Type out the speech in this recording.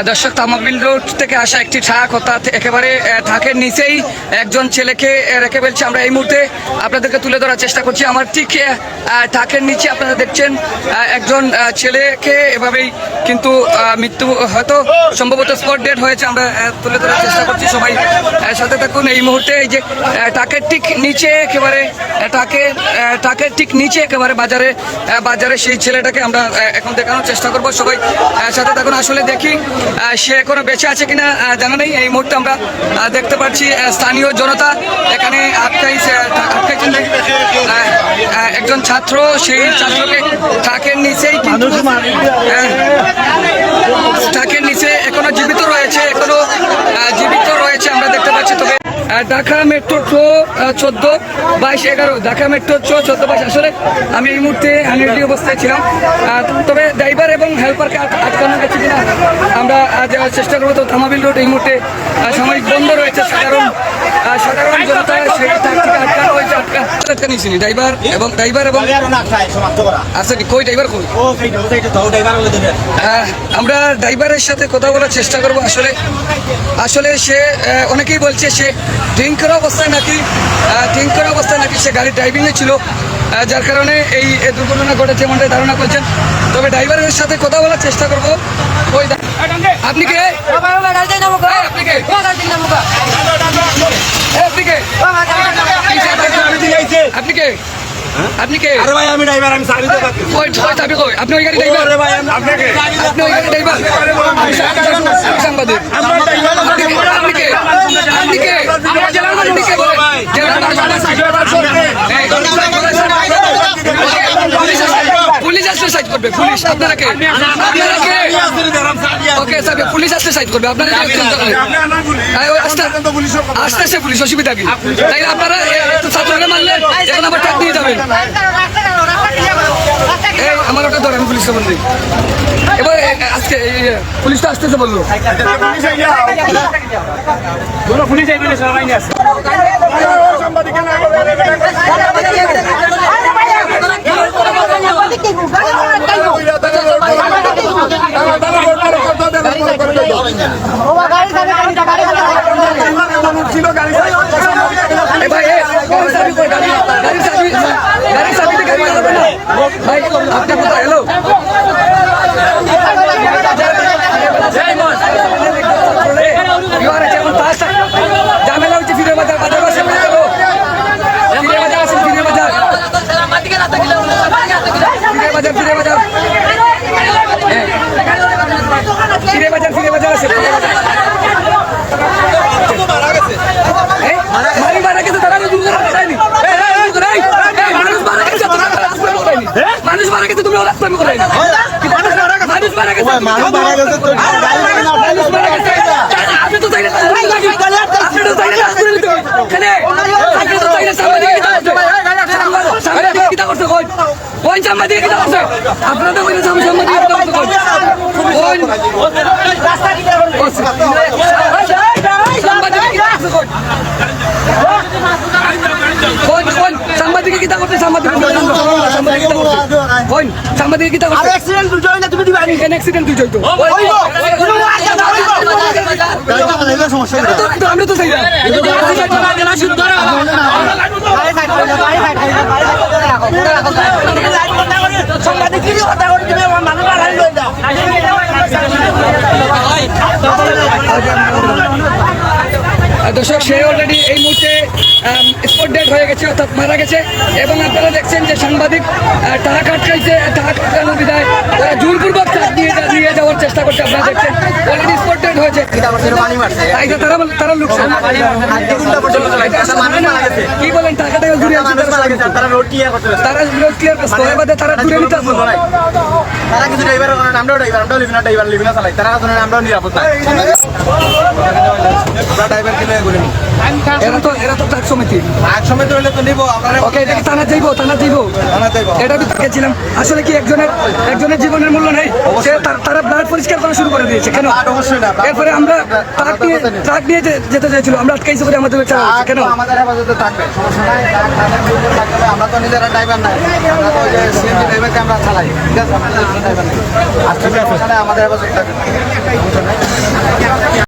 দর্শক তামাবিল রোড থেকে আসা একটি ট্রাক, অর্থাৎ একেবারে ট্রাকের নিচেই একজন ছেলেকে রেখে ফেলছে। আমরা এই মুহূর্তে আপনাদেরকে তুলে ধরার চেষ্টা করছি। আমার ঠিক ট্রাকের নিচে আপনারা দেখছেন একজন ছেলেকে এভাবেই কিন্তু মৃত্যু, হয়তো সম্ভবত স্পট ডেট হয়েছে, আমরা তুলে ধরার চেষ্টা করছি সবাই সাথে থাকুন। এই মুহূর্তে এই যে ট্রাকের ঠিক নিচে একেবারে ট্রাকে ট্রাকের ঠিক নিচে একেবারে বাজারে বাজারে সেই ছেলেটাকে আমরা এখন দেখানোর চেষ্টা করব সবাই সাথে থাকুন। আসলে দেখি সে এখনও বেঁচে আছে কিনা জানা নেই। এই মুহূর্তে আমরা দেখতে পাচ্ছি স্থানীয় জনতা। এখানে আটকাই আটকাইছেন একজন ছাত্র সেই ছাত্রকে ট্রাকের নিচেই ট্রাকের নিচে এখনও জীবিত রয়েছে এখনও আহ, জীবিত রয়েছে আমরা দেখতে পাচ্ছি তবে আহ, ঢাকা মেট্রো ট্রো চোদ্দ, বাইশ, এগারো। ঢাকা মেট্রো চো, চোদ্দ, বাইশ। আসলে আমি এই মুহূর্তে আনরেডি অবস্থায় ছিলাম। তবে ড্রাইভার এবং হেল্পারকে আট- আটকানো গেছে কিনা, আমরা আজ চেষ্টা করব। তো থামাবিল রোড এই মুহূর্তে সাময়িক বন্ধ রয়েছে। সাধারণ সাধারণ জনতা সেই ট্রাক থেকে আটকানো হয়েছে আটকা আটকা ড্রাইভার এবং ড্রাইভার এবং আচ্ছা কি কই ড্রাইভার কই? আহ, আমরা ড্রাইভারের সাথে কথা বলার চেষ্টা করব। আসলে আসলে সে অনেকেই বলছে সে ড্রিঙ্ক করা অবস্থায় নাকি ড্রিঙ্ক করা অবস্থায় নাকি সে গাড়ি ড্রাইভিংয়ে ছিল যার কারণে এই দুর্ঘটনা ঘটেছে এমনটাই ধারণা করছেন। তবে ড্রাইভারের সাথে কথা বলার চেষ্টা করব। ওই আপনি কে? এই, আপনি কে? এই, আপনি কে আপনি কে আপনি কে? আরে ভাই আমি ড্রাইভার আমি ওই চাবি কই? আপনি ওই গাড়ি ড্রাইভার আরে ভাই আমি- আপনাকে আপনি ওই গাড়ি ড্রাইভার আমি সাংবাদিক আমরা ড্রাইভার আপনি কে? আপনি কে? আপনি কে? আমরা জেলার মানুষ। কে বলেন? জেলার মানুষ। পুলিশ আসলে সাইড করবে পুলিশ আপনারা কে? আপনারা কে? ওকে স্যার পুলিশ আসলে সাইড করবে। আপনারা কে এই, ওই আস্তে আস্তে আস্তে পুলিশ অসুবিধা কি? তাই আপনারা ছাত্ররা মারলে এখন আবার ট্রাক নিয়ে যাবেন। এই আমার ওটা ধরেন পুলিশ সম্বন্ধে। এবার আজকে পুলিশ তো আসতেছে বলল। পুলিশ আইবে সবাই নিয়ে আসে এই ভাই এ, গাড়ির চাবি কই? গাড়ি- গাড়ির চাবি গাড়ির চাবিতে গাড়ি চালাবে না ভাই আপনি কোথায়? হ্যালো? ঝামেলা হচ্ছে ফিরে বাজার বাজার ফিরে বাজার মারি গেছে করে করে, মানুষ মারা গেছে। মানুষ মারা তুমি রাস্তা বের করায়নি। মানুষ মারা গেছে মানুষ মারা গেছে আপনি তো আপনি তো। এখানে আপনি তো কই কোন আপনারা তো কইলে কই কোন কোন কোন সাংবাদিক কিতা করছে সাংবাদিক কোন সাংবাদিক কিতা করছে এখানে অ্যাক্সিডেন্ট তুই তো আমরা তো চাই না আর দর্শক সে অলরেডি এই মুহূর্তে স্পট ডেড হয়ে গেছে, অর্থাৎ মারা গেছে। এবং আপনারা দেখছেন যে সাংবাদিক টাকা আটকাইছে টাকা আটকানোর বিদায় ওরা জোরপূর্বক চাপ দিয়ে যা- দিয়ে যাওয়ার চেষ্টা করছে, আপনারা দেখছেন। অলরেডি স্পট ডেড হয়েছে। তারা তারা লোকসান। কি বলেন টাকাটা তারা রোড ক্লিয়ার করছে তো এবারে তারা দূরে নিতে তারা কিছু ড্রাইভার আমরাও ড্রাইভার আমরাও লিবিনা ড্রাইভার লিবিনা চালাই। তারা কাছে আমরাও নিরাপদ না। আমরা ড্রাইভার কিনে ঘুরে এরা তো এরা তো ট্রাক সমিতি। এক সময় তো তো নিবো আপনারা ওকে এটা কি থানা যাইবো থানা যাইবো? থানা যাইবো। এটা আমি আসলে কি একজনের একজনের জীবনের মূল্য নেই? তারা পরিষ্কার করা শুরু করে দিয়েছে কেন? এরপরে আমরা ট্রাক নিয়ে ট্রাক নিয়ে যেতে চাইছিল আমরা আটকাইছি করে আমাদের। কেন? আমাদের হেফাজতে থাকবে সমস্যা নাই। আমরা তো নিজেরা ড্রাইভার নাই আমরা তো যে সিএনজি ড্রাইভারকে আমরা চালাই ঠিক আছে? আমাদের ড্রাইভার নাই। হেফাজতে থাকবে।